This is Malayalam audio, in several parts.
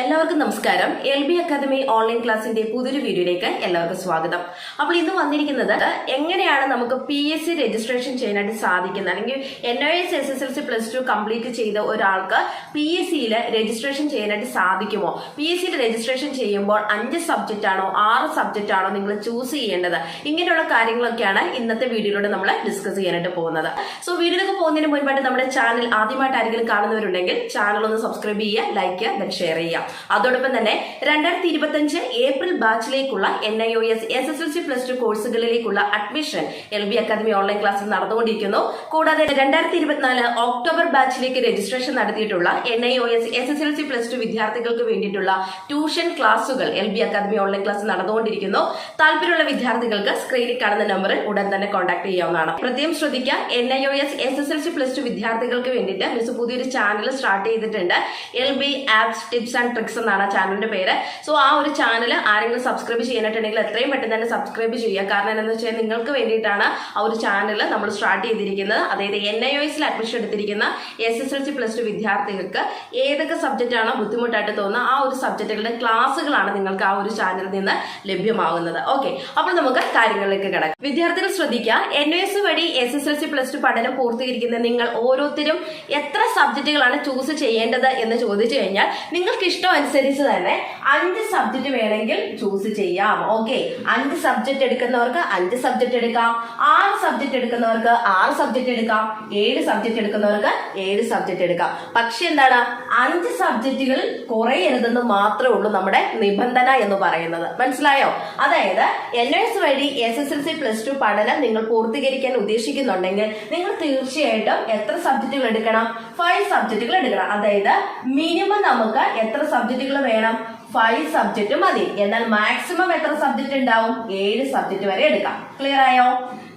എല്ലാവർക്കും നമസ്കാരം. എൽ ബി അക്കാദമി ഓൺലൈൻ ക്ലാസിന്റെ പുതിയൊരു വീഡിയോയിലേക്ക് എല്ലാവർക്കും സ്വാഗതം. അപ്പോൾ ഇന്ന് വന്നിരിക്കുന്നത് എങ്ങനെയാണ് നമുക്ക് പി എസ് സി രജിസ്ട്രേഷൻ ചെയ്യാനായിട്ട് സാധിക്കുന്നത്? അല്ലെങ്കിൽ N O S S S L C plus two complete ചെയ്ത ഒരാൾക്ക് പി എസ് സിയിൽ രജിസ്ട്രേഷൻ ചെയ്യാനായിട്ട് സാധിക്കുമോ? പി എസ് സിയിൽ രജിസ്ട്രേഷൻ ചെയ്യുമ്പോൾ അഞ്ച് സബ്ജക്റ്റ് ആണോ ആറ് സബ്ജക്റ്റ് ആണോ നിങ്ങൾ ചൂസ് ചെയ്യേണ്ടത്? ഇങ്ങനെയുള്ള കാര്യങ്ങളൊക്കെയാണ് ഇന്നത്തെ വീഡിയോയിലൂടെ നമ്മൾ ഡിസ്കസ് ചെയ്യാനായിട്ട് പോകുന്നത്. സോ വീഡിയോയിലേക്ക് പോകുന്നതിന് മുൻപായിട്ട് നമ്മുടെ ചാനൽ ആദ്യമായിട്ട് ആരെങ്കിലും കാണുന്നവരുണ്ടെങ്കിൽ ചാനൽ ഒന്ന് സബ്സ്ക്രൈബ് ചെയ്യുക ലൈക്ക് ചെയ്യുക ഷെയർ ചെയ്യുക. അതോടൊപ്പം തന്നെ രണ്ടായിരത്തി ഇരുപത്തഞ്ച് April ബാച്ചിലേക്കുള്ള N I O S S S L C plus two കോഴ്സുകളിലേക്കുള്ള admission L B academy online ക്ലാസ്സിൽ നടന്നുകൊണ്ടിരിക്കുന്നു. കൂടാതെ രണ്ടായിരത്തി ഇരുപത്തിനാല് ഒക്ടോബർ ബാച്ചിലേക്ക് രജിസ്ട്രേഷൻ നടത്തിയിട്ടുള്ള N I O S S S L C plus two വിദ്യാർത്ഥികൾക്ക് വേണ്ടിയിട്ടുള്ള ട്യൂഷൻ ക്ലാസുകൾ L B academy online class നടന്നുകൊണ്ടിരിക്കുന്നു. താല്പര്യമുള്ള വിദ്യാർത്ഥികൾക്ക് സ്ക്രീനിൽ കാണുന്ന നമ്പറിൽ ഉടൻ തന്നെ കോൺടാക്ട് ചെയ്യാവുന്നതാണ്. പ്രത്യേകം ശ്രദ്ധിക്കുക N I O S S S L C plus two വിദ്യാർത്ഥികൾക്ക് വേണ്ടിയിട്ട് മിസ് പുതിയൊരു ചാനൽ സ്റ്റാർട്ട് ചെയ്തിട്ടുണ്ട്. L B apps tips and tricks എന്നാണ് ആ ചാനലിന്റെ പേര്. സോ ആ ഒരു ചാനൽ ആരെങ്കിലും സബ്സ്ക്രൈബ് ചെയ്യാനായിട്ടുണ്ടെങ്കിൽ എത്രയും പെട്ടെന്ന് തന്നെ സബ്സ്ക്രൈബ് ചെയ്യുക. കാരണം എന്താണെന്ന് വെച്ചാൽ നിങ്ങൾക്ക് വേണ്ടിയിട്ടാണ് ആ ഒരു ചാനൽ നമ്മൾ സ്റ്റാർട്ട് ചെയ്തിരിക്കുന്നത്. അതായത് എൻ ഐ ഒസിൽ അഡ്മിഷൻ എടുത്തിരിക്കുന്ന S S L C plus two വിദ്യാർത്ഥികൾക്ക് ഏതൊക്കെ സബ്ജക്റ്റ് ആണോ ബുദ്ധിമുട്ടായിട്ട് തോന്നുന്ന ആ ഒരു സബ്ജക്റ്റുകളുടെ ക്ലാസ്സുകളാണ് നിങ്ങൾക്ക് ആ ഒരു ചാനലിൽ നിന്ന് ലഭ്യമാകുന്നത്. ഓക്കെ അപ്പോൾ നമുക്ക് കാര്യങ്ങളിലേക്ക് കിടക്കാം. വിദ്യാർത്ഥികൾ ശ്രദ്ധിക്കുക. എൻ എസ് വഴി S S L C plus two പഠനം പൂർത്തീകരിക്കുന്ന നിങ്ങൾ ഓരോരുത്തരും എത്ര സബ്ജക്റ്റുകളാണ് ചൂസ് ചെയ്യേണ്ടത് എന്ന് ചോദിച്ചു കഴിഞ്ഞാൽ നിങ്ങൾക്ക് അനുസരിച്ച് തന്നെ അഞ്ച് സബ്ജക്റ്റ് വേണമെങ്കിൽ ചൂസ് ചെയ്യാം. ഓക്കെ അഞ്ച് സബ്ജക്റ്റ് എടുക്കുന്നവർക്ക് അഞ്ച് സബ്ജക്റ്റ് എടുക്കാം. ആറ് സബ്ജക്റ്റ് എടുക്കുന്നവർക്ക് ആറ് സബ്ജക്റ്റ് എടുക്കാം. ഏഴ് സബ്ജക്റ്റ് എടുക്കുന്നവർക്ക് ഏഴ് സബ്ജക്റ്റ് എടുക്കാം. പക്ഷെ എന്താണ്? അഞ്ച് സബ്ജക്റ്റുകൾ കുറയരുതെന്ന് മാത്രമേ ഉള്ളൂ നമ്മുടെ നിബന്ധന എന്ന് പറയുന്നത്. മനസ്സിലായോ? അതായത് എൻ എസ് വഴി S S L C plus two പഠനം നിങ്ങൾ പൂർത്തീകരിക്കാൻ ഉദ്ദേശിക്കുന്നുണ്ടെങ്കിൽ നിങ്ങൾ തീർച്ചയായിട്ടും എത്ര സബ്ജക്റ്റുകൾ എടുക്കണം? ഫൈവ് സബ്ജക്റ്റുകൾ എടുക്കണം. അതായത് മിനിമം നമുക്ക് എത്ര സബ്ജക്റ്റുകൾ വേണം. ഫൈവ് സബ്ജക്റ്റ് മതി. എന്നാൽ മാക്സിമം എത്ര സബ്ജക്റ്റ് ഉണ്ടാവും? ഏഴ് സബ്ജക്റ്റ് വരെ എടുക്കാം. ക്ലിയർ ആയോ?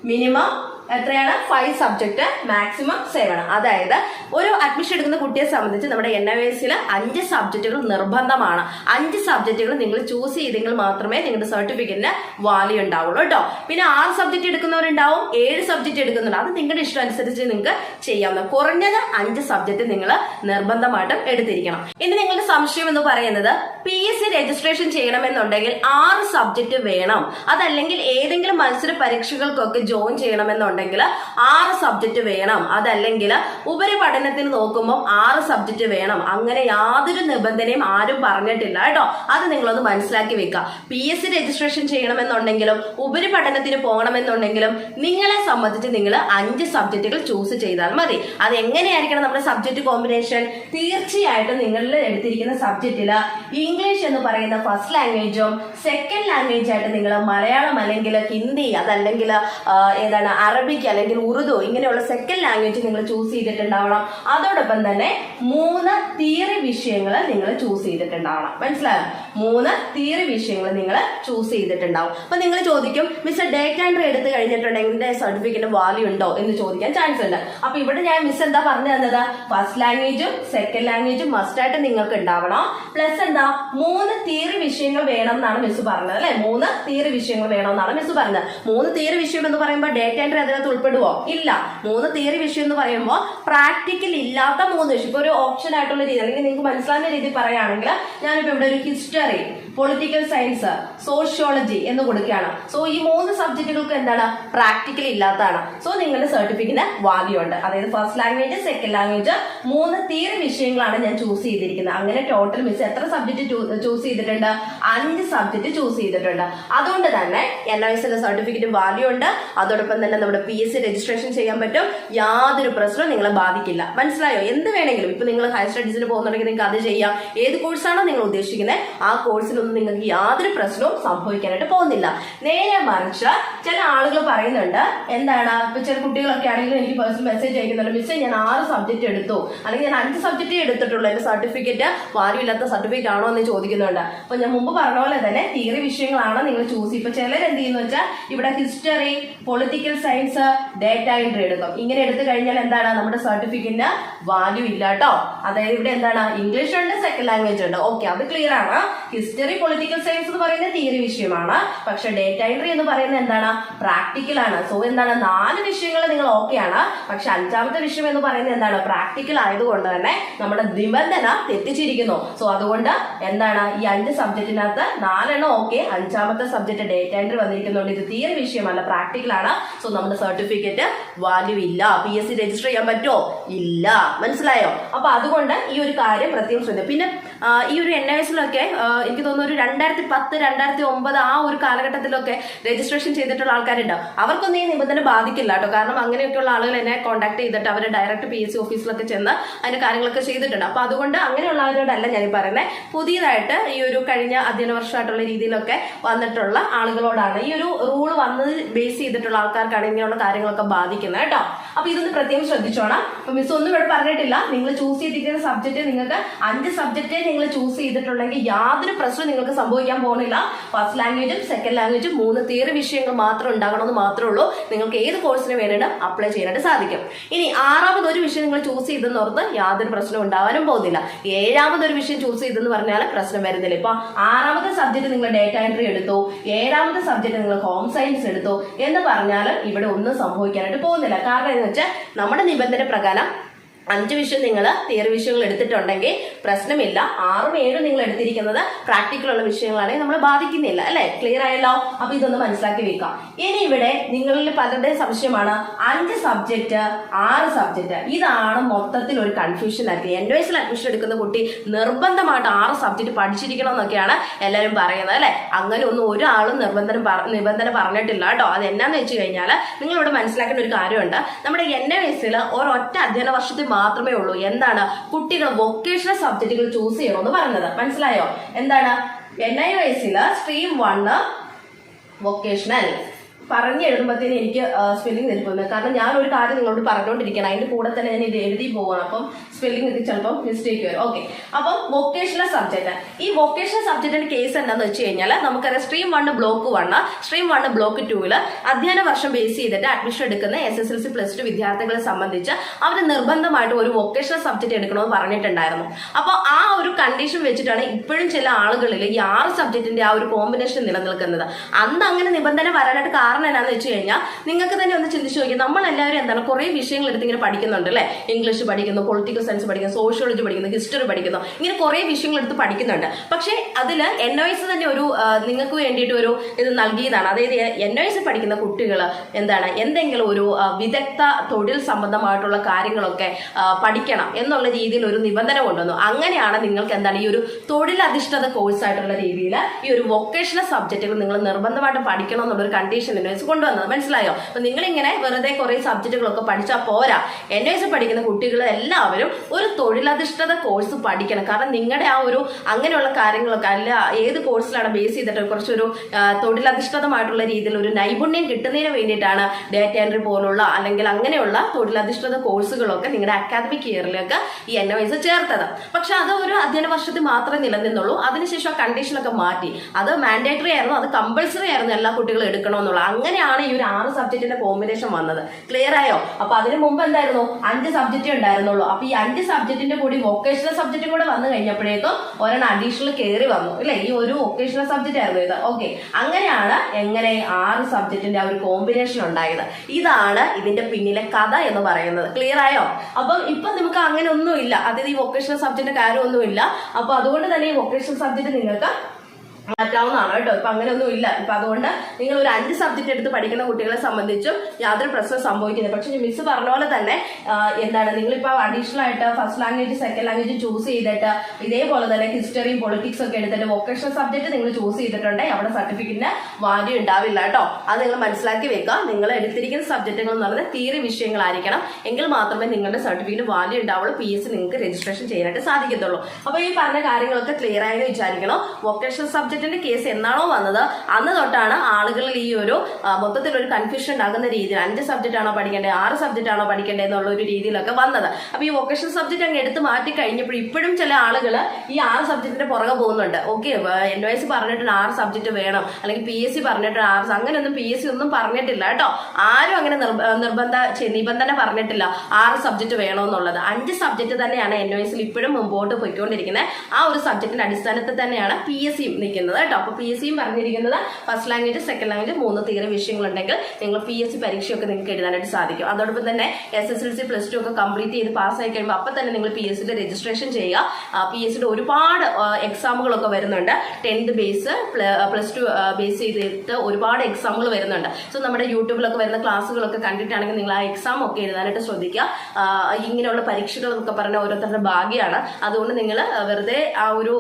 മിനിമം എത്രയാണ്? ഫൈവ് സബ്ജക്റ്റ് മാക്സിമം സെവൻ അതായത് ഒരു അഡ്മിഷൻ എടുക്കുന്ന കുട്ടിയെ സംബന്ധിച്ച് നമ്മുടെ എൻ ഐ എസിൽ അഞ്ച് സബ്ജക്റ്റുകൾ നിർബന്ധമാണ്. അഞ്ച് സബ്ജക്റ്റുകൾ നിങ്ങൾ ചൂസ് ചെയ്തെങ്കിൽ മാത്രമേ നിങ്ങളുടെ സർട്ടിഫിക്കറ്റിന് വാല്യൂ ഉണ്ടാവുള്ളൂ കേട്ടോ പിന്നെ ആറ് സബ്ജക്റ്റ് എടുക്കുന്നവരുണ്ടാവും ഏഴ് സബ്ജക്റ്റ് എടുക്കുന്നുണ്ട്. അത് നിങ്ങളുടെ ഇഷ്ടം അനുസരിച്ച് നിങ്ങൾക്ക് ചെയ്യാവുന്ന കുറഞ്ഞത് അഞ്ച് സബ്ജക്റ്റ് നിങ്ങൾ നിർബന്ധമായിട്ടും എടുത്തിരിക്കണം. ഇനി നിങ്ങളുടെ സംശയം എന്ന് പറയുന്നത് പി എസ് സി രജിസ്ട്രേഷൻ ചെയ്യണമെന്നുണ്ടെങ്കിൽ ആറ് സബ്ജക്റ്റ് വേണം. അതല്ലെങ്കിൽ ഏതെങ്കിലും മത്സര പരീക്ഷകൾക്കൊക്കെ ജോയിൻ ചെയ്യണമെന്നുണ്ടെങ്കിൽ ആറ് സബ്ജക്റ്റ് വേണം. അതല്ലെങ്കിൽ ഉപരിപഠനത്തിന് നോക്കുമ്പോൾ ആറ് സബ്ജക്റ്റ് വേണം. അങ്ങനെ യാതൊരു നിബന്ധനയും ആരും പറഞ്ഞിട്ടില്ല. കേട്ടോ? അത് നിങ്ങളൊന്ന് മനസ്സിലാക്കി വെക്കുക പി എസ് സി രജിസ്ട്രേഷൻ ചെയ്യണമെന്നുണ്ടെങ്കിലും ഉപരിപഠനത്തിന് പോകണമെന്നുണ്ടെങ്കിലും നിങ്ങളെ സംബന്ധിച്ച് നിങ്ങൾ അഞ്ച് സബ്ജക്റ്റുകൾ ചൂസ് ചെയ്താൽ മതി. അത് എങ്ങനെയായിരിക്കണം നമ്മുടെ സബ്ജക്ട് കോമ്പിനേഷൻ തീർച്ചയായിട്ടും നിങ്ങളിൽ എടുത്തിരിക്കുന്ന സബ്ജക്റ്റിൽ ഇംഗ്ലീഷ് എന്ന് പറയുന്ന ഫസ്റ്റ് ലാംഗ്വേജും സെക്കൻഡ് ലാംഗ്വേജ് ആയിട്ട് നിങ്ങൾ മലയാളം അല്ലെങ്കിൽ ഹിന്ദി അതല്ലെങ്കിൽ ഏതാണ് അറബിക് അല്ലെങ്കിൽ ഉറുദു ഇങ്ങനെയുള്ള സെക്കൻഡ് ലാംഗ്വേജ് നിങ്ങൾ ചൂസ് ചെയ്തിട്ടുണ്ടാവണം. അതോടൊപ്പം തന്നെ മൂന്ന് തിയറി വിഷയങ്ങൾ നിങ്ങൾ ചൂസ് ചെയ്തിട്ടുണ്ടാവണം. മനസ്സിലായോ? മൂന്ന് തിയറി വിഷയങ്ങൾ നിങ്ങൾ ചൂസ് ചെയ്തിട്ടുണ്ടാവും. അപ്പൊ നിങ്ങൾ ചോദിക്കും മിസ് ഡേറ്റ് ആൻഡ് എടുത്ത് കഴിഞ്ഞിട്ടുണ്ടെങ്കിൽ ഇതിന്റെ സർട്ടിഫിക്കറ്റ് വാല്യൂ ഉണ്ടോ? എന്ന് ചോദിക്കാൻ ചാൻസ് ഉണ്ട്. അപ്പൊ ഇവിടെ ഞാൻ മിസ് എന്താ പറഞ്ഞു തന്നത്? ഫസ്റ്റ് ലാംഗ്വേജും സെക്കൻഡ് ലാംഗ്വേജും മസ്റ്റ് ആയിട്ട് നിങ്ങൾക്ക് ഉണ്ടാവണം. പ്ലസ് എന്താ? മൂന്ന് തിയറി വിഷയങ്ങൾ വേണം എന്നാണ് മിസ് പറഞ്ഞത് അല്ലെ? മൂന്ന് തിയറി വിഷയങ്ങൾ വേണം എന്നാണ് മിസ് പറഞ്ഞത്. മൂന്ന് തിയറി വിഷയം എന്ന് പറയുമ്പോൾ ഡേറ്റ് ആൻഡ് അതിനകത്ത് ഉൾപ്പെടുവോ? ഇല്ല. മൂന്ന് തിയറി വിഷയം എന്ന് പറയുമ്പോൾ പ്രാക്ടിക്കൽ ഇല്ലാത്ത മൂന്ന് വിഷയം. ഇപ്പൊ ഒരു ഓപ്ഷൻ ആയിട്ടുള്ള രീതി അല്ലെങ്കിൽ നിങ്ങൾക്ക് മനസ്സിലാകുന്ന രീതി പറയുകയാണെങ്കിൽ ഞാനിപ്പോ ഇവിടെ ഒരു history darei. Political science sociology എന്ന് കൊടുക്കുകയാണ്. സോ ഈ മൂന്ന് സബ്ജക്റ്റുകൾക്ക് എന്താണ്? പ്രാക്ടിക്കൽ ഇല്ലാത്തതാണ്. സോ നിങ്ങളുടെ സർട്ടിഫിക്കറ്റിന് വാല്യൂ ഉണ്ട്. അതായത് ഫസ്റ്റ് ലാംഗ്വേജ് സെക്കൻഡ് ലാംഗ്വേജ് മൂന്ന് തിയറി വിഷയങ്ങളാണ് ഞാൻ ചൂസ് ചെയ്തിരിക്കുന്നത്. അങ്ങനെ ടോട്ടൽ മിസ് എത്ര സബ്ജക്ട് ചൂസ് ചെയ്തിട്ടുണ്ട്? അഞ്ച് സബ്ജക്ട് ചൂസ് ചെയ്തിട്ടുണ്ട്. അതുകൊണ്ട് തന്നെ എൻ ഐ എസിന്റെ സർട്ടിഫിക്കറ്റ് വാല്യൂ ഉണ്ട്. അതോടൊപ്പം തന്നെ നമ്മുടെ പി എസ് സി രജിസ്ട്രേഷൻ ചെയ്യാൻ പറ്റും. യാതൊരു പ്രശ്നവും നിങ്ങളെ ബാധിക്കില്ല. മനസ്സിലായോ? എന്ത് വേണമെങ്കിലും. ഇപ്പൊ നിങ്ങൾ ഹയർ സ്റ്റഡീസിന് പോകുന്നുണ്ടെങ്കിൽ നിങ്ങൾക്ക് അത് ചെയ്യാം. ഏത് കോഴ്സാണോ നിങ്ങൾ ഉദ്ദേശിക്കുന്നത്? ആ കോഴ്സിലൊന്നും നിങ്ങൾക്ക് യാതൊരു പ്രശ്നവും സംഭവിക്കാനായിട്ട് പോകുന്നില്ല. നേരെ മറിച്ച് ചില ആളുകൾ പറയുന്നുണ്ട് എന്താണ്? ഇപ്പൊ ചില കുട്ടികളൊക്കെ ആണെങ്കിലും എനിക്ക് പേഴ്സണൽ മെസ്സേജ് അയക്കുന്നുണ്ട്. മിസ് ഞാൻ ആറ് സബ്ജക്റ്റ് എടുത്തു. അല്ലെങ്കിൽ ഞാൻ അഞ്ച് സബ്ജക്റ്റേ എടുത്തിട്ടുള്ളൂ. എന്റെ സർട്ടിഫിക്കറ്റ് വാല്യൂ ഇല്ലാത്ത സർട്ടിഫിക്കറ്റ് ആണോ എന്ന് ചോദിക്കുന്നുണ്ട്. അപ്പൊ ഞാൻ മുമ്പ് പറഞ്ഞ പോലെ തന്നെ തിയറി വിഷയങ്ങളാണ് നിങ്ങൾ ചൂസ് ഇപ്പൊ ചിലർ എന്ത് ചെയ്യുന്നു വെച്ചാൽ ഇവിടെ history political science data entry എടുക്കും. ഇങ്ങനെ എടുത്തു കഴിഞ്ഞാൽ എന്താണ്? നമ്മുടെ സർട്ടിഫിക്കറ്റിന് വാല്യൂ ഇല്ല കേട്ടോ അതായത് ഇവിടെ എന്താണ്? ഇംഗ്ലീഷ് ഉണ്ട് സെക്കൻഡ് ലാംഗ്വേജ് ഉണ്ട്. ഓക്കെ അത് ക്ലിയർ ആണ്. ഹിസ്റ്ററി പൊളിറ്റിക്കൽ സയൻസ് എന്ന് പറയുന്നത് തിയറി വിഷയമാണ്. പക്ഷെ ഡേറ്റ എൻട്രി എന്ന് പറയുന്നത് എന്താണ്? പ്രാക്ടിക്കൽ ആണ്. സോ എന്താണ്? നാല് വിഷയങ്ങൾ നിങ്ങൾ ഓക്കെ ആണ്. പക്ഷെ അഞ്ചാമത്തെ വിഷയം എന്ന് പറയുന്നത് എന്താണ്? പ്രാക്ടിക്കൽ ആയതുകൊണ്ട് തന്നെ നമ്മുടെ നിബന്ധന തെറ്റിച്ചിരിക്കുന്നു. സോ അതുകൊണ്ട് എന്താണ്? ഈ അഞ്ച് സബ്ജക്റ്റിനകത്ത് നാലെണ്ണം ഓക്കെ അഞ്ചാമത്തെ സബ്ജക്ട് ഡേറ്റ എൻട്രി വന്നിരിക്കുന്നുണ്ട്. ഇത് തിയറി വിഷയമല്ല പ്രാക്ടിക്കൽ ആണ്. സോ നമ്മുടെ സർട്ടിഫിക്കറ്റ് വാല്യൂ ഇല്ല. പി എസ് സി രജിസ്റ്റർ ചെയ്യാൻ പറ്റുമോ ഇല്ല. മനസ്സിലായോ? അപ്പൊ അതുകൊണ്ട് ഈ ഒരു കാര്യം പ്രത്യേകം ശ്രദ്ധിക്കും പിന്നെ ഈ ഒരു എൻ ഐ എസിലൊക്കെ എനിക്ക് തോന്നുന്നു ഒരു രണ്ടായിരത്തി പത്ത് രണ്ടായിരത്തി ഒമ്പത് ആ ഒരു കാലഘട്ടത്തിലൊക്കെ രജിസ്ട്രേഷൻ ചെയ്തിട്ടുള്ള ആൾക്കാരുണ്ടാവും. അവർക്കൊന്നും ഈ നിബന്ധന ബാധിക്കില്ല കേട്ടോ. കാരണം അങ്ങനെയൊക്കെയുള്ള ആളുകൾ എന്നെ കോൺടാക്ട് ചെയ്തിട്ട് അവർ ഡയറക്റ്റ് പി എസ് സി ഓഫീസിലൊക്കെ ചെന്ന് അതിന്റെ കാര്യങ്ങളൊക്കെ ചെയ്തിട്ടുണ്ട്. അപ്പൊ അതുകൊണ്ട് അങ്ങനെയുള്ള ആളുകളോടല്ല ഞാൻ പറയുന്നത് പുതിയതായിട്ട് ഈ ഒരു കഴിഞ്ഞ അധ്യയന വർഷമായിട്ടുള്ള രീതിയിലൊക്കെ വന്നിട്ടുള്ള ആളുകളോടാണ് ഈ ഒരു റൂൾ വന്നത് ബേസ് ചെയ്തിട്ടുള്ള ആൾക്കാർക്കാണ് ഇങ്ങനെയുള്ള കാര്യങ്ങളൊക്കെ ബാധിക്കുന്നത് കേട്ടോ. അപ്പൊ ഇതൊന്ന് പ്രത്യേകം ശ്രദ്ധിച്ചോണം. അപ്പൊ മിസ് ഒന്നും ഇവിടെ പറഞ്ഞിട്ടില്ല. നിങ്ങൾ ചൂസ് ചെയ്തിരിക്കുന്ന സബ്ജക്റ്റ് നിങ്ങൾക്ക് അഞ്ച് സബ്ജക്റ്റേ നിങ്ങൾ ചൂസ് ചെയ്തിട്ടുള്ളെങ്കിൽ യാതൊരു പ്രശ്നവും നിങ്ങൾക്ക് സംഭവിക്കാൻ പോകുന്നില്ല. ഫസ്റ്റ് ലാംഗ്വേജും സെക്കൻഡ് ലാംഗ്വേജും മൂന്ന് തിയറി വിഷയങ്ങൾ മാത്രം ഉണ്ടാകണമെന്ന് മാത്രമേ ഉള്ളൂ. നിങ്ങൾക്ക് ഏത് കോഴ്സിന് വേണ്ടിയിട്ട് അപ്ലൈ ചെയ്യാനായിട്ട് സാധിക്കും. ഇനി ആറാമത് ഒരു വിഷയം നിങ്ങൾ ചൂസ് ചെയ്തെന്ന് ഓർത്ത് യാതൊരു പ്രശ്നവും ഉണ്ടാവാനും പോകുന്നില്ല. ഏഴാമത് ഒരു വിഷയം ചൂസ് ചെയ്തെന്ന് പറഞ്ഞാൽ പ്രശ്നം വരുന്നില്ല. ഇപ്പൊ ആറാമത്തെ സബ്ജക്ട് നിങ്ങൾ ഡേറ്റ എൻട്രി എടുത്തു. ഏഴാമത്തെ സബ്ജക്ട് നിങ്ങൾ ഹോം സയൻസ് എടുത്തു. എന്ന് പറഞ്ഞാൽ ഇവിടെ ഒന്നും സംഭവിക്കാനായിട്ട് പോകുന്നില്ല. കാരണം എന്ന് വെച്ചാൽ നമ്മുടെ നിബന്ധന പ്രകാരം അഞ്ച് വിഷയം നിങ്ങൾ തിയറി വിഷയങ്ങൾ എടുത്തിട്ടുണ്ടെങ്കിൽ പ്രശ്നമില്ല. ആറും ഏഴും നിങ്ങൾ എടുത്തിരിക്കുന്നത് പ്രാക്ടിക്കൽ ഉള്ള വിഷയങ്ങളാണെങ്കിൽ നമ്മൾ ബാധിക്കുന്നില്ല അല്ലെ? ക്ലിയർ ആയല്ലോ? അപ്പൊ ഇതൊന്ന് മനസ്സിലാക്കി വെക്കാം. ഇനി ഇവിടെ നിങ്ങളിൽ പലരുടെയും സംശയമാണ്. അഞ്ച് സബ്ജക്റ്റ് ആറ് സബ്ജക്റ്റ് ഇതാണ് മൊത്തത്തിൽ ഒരു കൺഫ്യൂഷൻ ആക്കി എൻ വയസ്സിൽ അഡ്മിഷൻ എടുക്കുന്ന കുട്ടി നിർബന്ധമായിട്ട് ആറ് സബ്ജക്റ്റ് പഠിച്ചിരിക്കണം എന്നൊക്കെയാണ് എല്ലാവരും പറയുന്നത് അല്ലെ? അങ്ങനെ ഒന്നും ഒരാളും നിർബന്ധം നിബന്ധന പറഞ്ഞിട്ടില്ല കേട്ടോ. അത് എന്നാന്ന് വെച്ച് കഴിഞ്ഞാൽ നിങ്ങൾ ഇവിടെ മനസ്സിലാക്കേണ്ട ഒരു കാര്യമുണ്ട്. നമ്മുടെ എൻ വയസ്സിൽ ഒരൊറ്റ അധ്യയന വർഷത്തിൽ മാത്രമേ ഉള്ളൂ. എന്താണ്? കുട്ടികൾ വൊക്കേഷണൽ സബ്ജക്റ്റുകൾ ചൂസ് ചെയ്യണമെന്ന് പറഞ്ഞത് മനസ്സിലായോ? എന്താണ്? എൻ ഐ വൈസിൽ സ്ട്രീം വണ്ണ് വൊക്കേഷണൽ പറഞ്ഞു എഴുതുമ്പോഴത്തേന് എനിക്ക് സ്പെല്ലിംഗ് തെറ്റിപ്പോകുന്നു കാരണം ഞാൻ ഒരു കാര്യം നിങ്ങളോട് പറഞ്ഞുകൊണ്ടിരിക്കണം അതിന്റെ കൂടെ തന്നെ ഞാൻ ഇത് എഴുതി പോവാണ്. അപ്പം സ്പെല്ലിംഗ് ഇത് ചിലപ്പോൾ മിസ്റ്റേക്ക് വരും. ഓക്കെ അപ്പം വൊക്കേഷണൽ സബ്ജക്റ്റ് ഈ വൊക്കേഷണൽ സബ്ജക്റ്റിന്റെ കേസ് എന്താണെന്ന് വെച്ച് കഴിഞ്ഞാൽ നമുക്കറിയാം stream one block one stream one block ടൂവിൽ അധ്യയന വർഷം ബേസ് ചെയ്തിട്ട് അഡ്മിഷൻ എടുക്കുന്ന S S L C plus two വിദ്യാർത്ഥികളെ സംബന്ധിച്ച് അവർ നിർബന്ധമായിട്ട് ഒരു വൊക്കേഷണൽ സബ്ജക്റ്റ് എടുക്കണമെന്ന് പറഞ്ഞിട്ടുണ്ടായിരുന്നു. അപ്പോൾ ആ ഒരു കണ്ടീഷൻ വെച്ചിട്ടാണ് ഇപ്പോഴും ചില ആളുകളിൽ ഈ ആറ് സബ്ജക്റ്റിന്റെ ആ ഒരു കോമ്പിനേഷൻ നിലനിൽക്കുന്നത്. അന്ന് അങ്ങനെ നിബന്ധന വരാനായിട്ട് കാരണം എന്നാന്ന് വെച്ച് കഴിഞ്ഞാൽ നിങ്ങൾക്ക് തന്നെ ഒന്ന് ചിന്തിച്ചു നോക്കിയാൽ നമ്മൾ എല്ലാവരും എന്താണ് കുറേ വിഷയങ്ങൾ എടുത്ത് ഇങ്ങനെ പഠിക്കുന്നുണ്ട് അല്ലേ? ഇംഗ്ലീഷ് പഠിക്കുന്നു പൊളിറ്റിക്കൽ സയൻസ് പഠിക്കുന്നു സോഷ്യോളജി പഠിക്കുന്നു ഹിസ്റ്ററി പഠിക്കുന്നു. ഇങ്ങനെ കുറേ വിഷയങ്ങൾ എടുത്ത് പഠിക്കുന്നുണ്ട്. പക്ഷേ അതിൽ എൻ ഒ തന്നെ ഒരു നിങ്ങൾക്ക് വേണ്ടിയിട്ട് ഒരു ഇത് നൽകിയതാണ്. അതായത് എൻ ഒ പഠിക്കുന്ന കുട്ടികൾ എന്താണ് എന്തെങ്കിലും ഒരു വിദഗ്ധ തൊഴിൽ സംബന്ധമായിട്ടുള്ള കാര്യങ്ങളൊക്കെ പഠിക്കണം എന്നുള്ള രീതിയിൽ ഒരു നിബന്ധന കൊണ്ടുവന്നു. അങ്ങനെയാണ് നിങ്ങൾക്ക് എന്താണ് ഈ ഒരു തൊഴിലധിഷ്ഠിത കോഴ്സ് ആയിട്ടുള്ള രീതിയിൽ ഈ ഒരു വൊക്കേഷണൽ സബ്ജക്റ്റുകൾ നിങ്ങൾ നിർബന്ധമായിട്ട് പഠിക്കണം എന്നുള്ളൊരു കണ്ടീഷൻ എസ് കൊണ്ടുവന്നത്. മനസ്സിലായോ? അപ്പൊ നിങ്ങളിങ്ങനെ വെറുതെ കുറെ സബ്ജക്റ്റുകളൊക്കെ പഠിച്ചാൽ പോരാ. എൻ എസ് പഠിക്കുന്ന കുട്ടികൾ എല്ലാവരും ഒരു തൊഴിലധിഷ്ഠിത കോഴ്സ് പഠിക്കണം. കാരണം നിങ്ങളുടെ ആ ഒരു അങ്ങനെയുള്ള കാര്യങ്ങളൊക്കെ അല്ല ഏത് കോഴ്സിലാണ് ബേസ് ചെയ്തിട്ട് കുറച്ചൊരു തൊഴിലധിഷ്ഠിതമായിട്ടുള്ള രീതിയിൽ ഒരു നൈപുണ്യം കിട്ടുന്നതിന് വേണ്ടിയിട്ടാണ് ഡേറ്റ എൻട്രി പോലുള്ള അല്ലെങ്കിൽ അങ്ങനെയുള്ള തൊഴിലധിഷ്ഠിത കോഴ്സുകളൊക്കെ നിങ്ങളുടെ അക്കാദമിക് ഇയറിലേക്ക് ഈ എൻ വൈസ് ചേർത്തത്. പക്ഷെ അത് ഒരു അധ്യയന വർഷത്തിൽ മാത്രമേ നിലനിന്നുള്ളൂ. അതിനുശേഷം ആ കണ്ടീഷനൊക്കെ മാറ്റി. അത് മാൻഡേറ്ററി ആയിരുന്നു അത് കമ്പൾസറി ആയിരുന്നു എല്ലാ കുട്ടികളും എടുക്കണമെന്നുള്ള. അങ്ങനെയാണ് ഈ ഒരു ആറ് സബ്ജക്റ്റിന്റെ കോമ്പിനേഷൻ വന്നത്. ക്ലിയർ ആയോ? അപ്പൊ അതിന് മുമ്പ് എന്തായിരുന്നു? അഞ്ച് സബ്ജക്റ്റ് ഉണ്ടായിരുന്നുള്ളൂ. അപ്പൊ ഈ അഞ്ച് സബ്ജക്റ്റിന്റെ കൂടി വൊക്കേഷണൽ സബ്ജക്റ്റും കൂടെ വന്നു കഴിഞ്ഞപ്പോഴേക്കും ഒരെണ്ണം അഡീഷണൽ കയറി വന്നു. അല്ലെ ഈ ഒരു വൊക്കേഷണൽ സബ്ജക്റ്റ് ആയിരുന്നു ഇത്. ഓക്കെ അങ്ങനെയാണ് എങ്ങനെ ആറ് സബ്ജക്റ്റിന്റെ ആ ഒരു കോമ്പിനേഷൻ ഉണ്ടായത്. ഇതാണ് ഇതിന്റെ പിന്നിലെ കഥ എന്ന് പറയുന്നത്. ക്ലിയർ ആയോ? അപ്പം ഇപ്പൊ നമുക്ക് അങ്ങനെ ഒന്നുമില്ല അതായത് ഈ വൊക്കേഷണൽ സബ്ജക്റ്റിന്റെ കാര്യമൊന്നുമില്ല. അപ്പൊ അതുകൊണ്ട് തന്നെ ഈ വൊക്കേഷണൽ സബ്ജക്റ്റ് നിങ്ങൾക്ക് മാറ്റാവുന്നതാണ് കേട്ടോ. ഇപ്പൊ അങ്ങനെയൊന്നും ഇല്ല. ഇപ്പൊ അതുകൊണ്ട് നിങ്ങൾ ഒരു അഞ്ച് സബ്ജക്ട് എടുത്ത് പഠിക്കുന്ന കുട്ടികളെ സംബന്ധിച്ചും യാതൊരു പ്രശ്നം സംഭവിക്കുന്നില്ല. പക്ഷെ മിസ് പറഞ്ഞ പോലെ തന്നെ എന്താണ് എന്താണ് നിങ്ങളിപ്പോ അഡീഷണൽ ആയിട്ട് first language second language choose ചെയ്തിട്ട് ഇതേപോലെ തന്നെ ഹിസ്റ്ററി പൊളിറ്റിക്സ് ഒക്കെ എടുത്തിട്ട് വൊക്കേഷണൽ സബ്ജക്ട് നിങ്ങൾ ചൂസ് ചെയ്തിട്ടുണ്ടെങ്കിൽ അവിടെ സർട്ടിഫിക്കറ്റിന് വാല്യൂ ഉണ്ടാവില്ല കേട്ടോ. അത് നിങ്ങൾ മനസ്സിലാക്കി വെക്കുക. നിങ്ങൾ എടുത്തിരിക്കുന്ന സബ്ജക്റ്റുകൾ എന്ന് പറഞ്ഞാൽ തീരെ വിഷയങ്ങളായിരിക്കണം. എങ്കിൽ മാത്രമേ നിങ്ങളുടെ സർട്ടിഫിക്കറ്റ് വാല്യൂ ഉണ്ടാവുള്ളൂ. പി എസ് നിങ്ങൾക്ക് രജിസ്ട്രേഷൻ ചെയ്യാനായിട്ട് സാധിക്കത്തുള്ളൂ. അപ്പൊ ഈ പറഞ്ഞ കാര്യങ്ങളൊക്കെ ക്ലിയർ ആയെന്ന് വിചാരിക്കണം. വൊക്കേഷണൽ സബ്ജക്ട് സബ്ജക്റ്റിന്റെ കേസ് എന്നാണോ വന്നത്? അന്ന് തൊട്ടാണ് ആളുകളിൽ ഈ ഒരു മൊത്തത്തിൽ ഒരു കൺഫ്യൂഷൻ ഉണ്ടാകുന്ന രീതിയിൽ അഞ്ച് സബ്ജക്റ്റ് ആണോ പഠിക്കേണ്ടത് ആറ് സബ്ജക്റ്റ് ആണോ പഠിക്കേണ്ടത് എന്നുള്ള ഒരു രീതിയിലൊക്കെ വന്നത്. അപ്പൊ ഈ വൊക്കേഷണൽ സബ്ജക്റ്റ് അങ്ങ് എടുത്ത് മാറ്റി കഴിഞ്ഞപ്പോൾ ഇപ്പോഴും ചില ആളുകൾ ഈ ആറ് സബ്ജക്റ്റിന്റെ പുറകെ പോകുന്നുണ്ട്. ഓക്കെ എൻ എസ് പറഞ്ഞിട്ട് ആറ് സബ്ജക്റ്റ് വേണം. അല്ലെങ്കിൽ പി എസ് സി പറഞ്ഞിട്ട് ആറ് അങ്ങനെയൊന്നും പി എസ് സി ഒന്നും പറഞ്ഞിട്ടില്ല കേട്ടോ. ആരും അങ്ങനെ നിർബന്ധ നിബന്ധന പറഞ്ഞിട്ടില്ല ആറ് സബ്ജക്റ്റ് വേണമെന്നുള്ളത് അഞ്ച് സബ്ജക്റ്റ് തന്നെയാണ് എൻ എസിൽ ഇപ്പോഴും മുമ്പോട്ട് പോയിക്കൊണ്ടിരിക്കുന്നത്. ആ ഒരു സബ്ജക്റ്റിന്റെ അടിസ്ഥാനത്തിൽ തന്നെയാണ് പി എസ് സിയും നിൽക്കുന്നത്. കേട്ടോ. അപ്പൊ പി എസ് സിയും പറഞ്ഞിരിക്കുന്നത് ഫസ്റ്റ് ലാംഗ്വേജ് സെക്കൻഡ് ലാംഗ്വേജ് മൂന്ന് തിയറി വിഷയങ്ങളുണ്ടെങ്കിൽ നിങ്ങൾ പി എസ് സി പരീക്ഷയൊക്കെ നിങ്ങൾക്ക് എഴുതാനായിട്ട് സാധിക്കും. അതോടൊപ്പം തന്നെ S S L C plus two ഒക്കെ കംപ്ലീറ്റ് ചെയ്ത് പാസ്സായി കഴിയുമ്പോൾ അപ്പം തന്നെ നിങ്ങൾ പി എസ് സിയുടെ രജിസ്ട്രേഷൻ ചെയ്യുക. പി എസ് സിയുടെ ഒരുപാട് എക്സാമുകളൊക്കെ വരുന്നുണ്ട്. Tenth base plus two base ചെയ്തിട്ട് ഒരുപാട് എക്സാമുകൾ വരുന്നുണ്ട്. സോ നമ്മുടെ യൂട്യൂബിലൊക്കെ വരുന്ന ക്ലാസ്സുകളൊക്കെ കണ്ടിട്ടാണെങ്കിൽ നിങ്ങൾ ആ എക്സാം ഒക്കെ എഴുതാനായിട്ട് ശ്രദ്ധിക്കുക. ഇങ്ങനെയുള്ള പരീക്ഷകൾ എന്നൊക്കെ പറഞ്ഞ ഓരോരുത്തരുടെ ഭാഗ്യമാണ്. അതുകൊണ്ട് നിങ്ങൾ വെറുതെ ആ ഒരു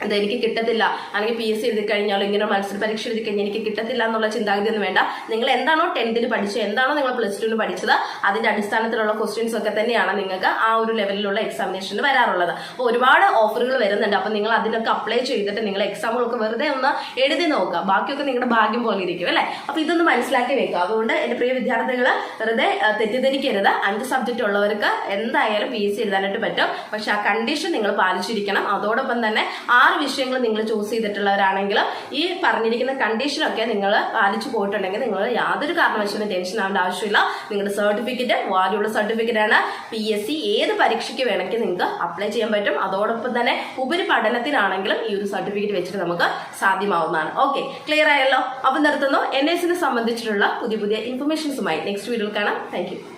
ആം, ഇത് എനിക്ക് കിട്ടത്തില്ല. അല്ലെങ്കിൽ പി എസ് സി എഴുതി കഴിഞ്ഞാലോ ഇങ്ങനെ മത്സര പരീക്ഷ എഴുതി കഴിഞ്ഞാൽ എനിക്ക് കിട്ടത്തില്ല എന്നുള്ള ചിന്താഗതി ഒന്നും വേണ്ട. നിങ്ങൾ എന്താണോ ടെൻത്തിൽ പഠിച്ചത് എന്താണോ നിങ്ങൾ പ്ലസ് ടുവിന് പഠിച്ചത് അതിന്റെ അടിസ്ഥാനത്തിലുള്ള ക്വസ്റ്റ്യൻസ് ഒക്കെ തന്നെയാണ് നിങ്ങൾക്ക് ആ ഒരു ലെവലിലുള്ള എക്സാമിനേഷന് വരാറുള്ളത്. അപ്പോൾ ഒരുപാട് ഓഫറുകൾ വരുന്നുണ്ട്. അപ്പോൾ നിങ്ങൾ അതിനൊക്കെ അപ്ലൈ ചെയ്തിട്ട് നിങ്ങൾ എക്സാമുകളൊക്കെ വെറുതെ ഒന്ന് എഴുതി നോക്കുക. ബാക്കിയൊക്കെ നിങ്ങളുടെ ഭാഗ്യം പോലെ ഇരിക്കും അല്ലേ? അപ്പോൾ ഇതൊന്ന് മനസ്സിലാക്കി വെക്കുക. അതുകൊണ്ട് എന്റെ പ്രിയ വിദ്യാർത്ഥികൾ വെറുതെ തെറ്റിദ്ധരിക്കരുത്. അഞ്ച് സബ്ജക്റ്റ് ഉള്ളവർക്ക് എന്തായാലും പി എസ് സി എഴുതാനായിട്ട് പറ്റും. പക്ഷെ ആ കണ്ടീഷൻ നിങ്ങൾ പാലിച്ചിരിക്കണം. അതോടൊപ്പം തന്നെ ആറ് വിഷയങ്ങൾ നിങ്ങൾ ചൂസ് ചെയ്തിട്ടുള്ളവരാണെങ്കിൽ ഈ പറഞ്ഞിരിക്കുന്ന കണ്ടീഷനൊക്കെ നിങ്ങൾ പാലിച്ചു പോയിട്ടുണ്ടെങ്കിൽ നിങ്ങൾ യാതൊരു കാരണവശാലും ടെൻഷൻ ആവേണ്ട ആവശ്യമില്ല. നിങ്ങളുടെ സർട്ടിഫിക്കറ്റ് വാല്യുള്ള സർട്ടിഫിക്കറ്റ് ആണ്. പി എസ് സി ഏത് പരീക്ഷയ്ക്ക് വേണമെങ്കിൽ നിങ്ങൾക്ക് അപ്ലൈ ചെയ്യാൻ പറ്റും. അതോടൊപ്പം തന്നെ ഉപരിപഠനത്തിനാണെങ്കിലും ഈ ഒരു സർട്ടിഫിക്കറ്റ് വെച്ചിട്ട് നമുക്ക് സാധ്യമാവുന്നതാണ്. ഓക്കെ ക്ലിയർ ആയല്ലോ? അപ്പം നിർത്തുന്നു. എൻ എസിനെ സംബന്ധിച്ചിട്ടുള്ള പുതിയ പുതിയ ഇൻഫർമേഷൻസുമായി നെക്സ്റ്റ് വീഡിയോയിൽ കാണാം. താങ്ക്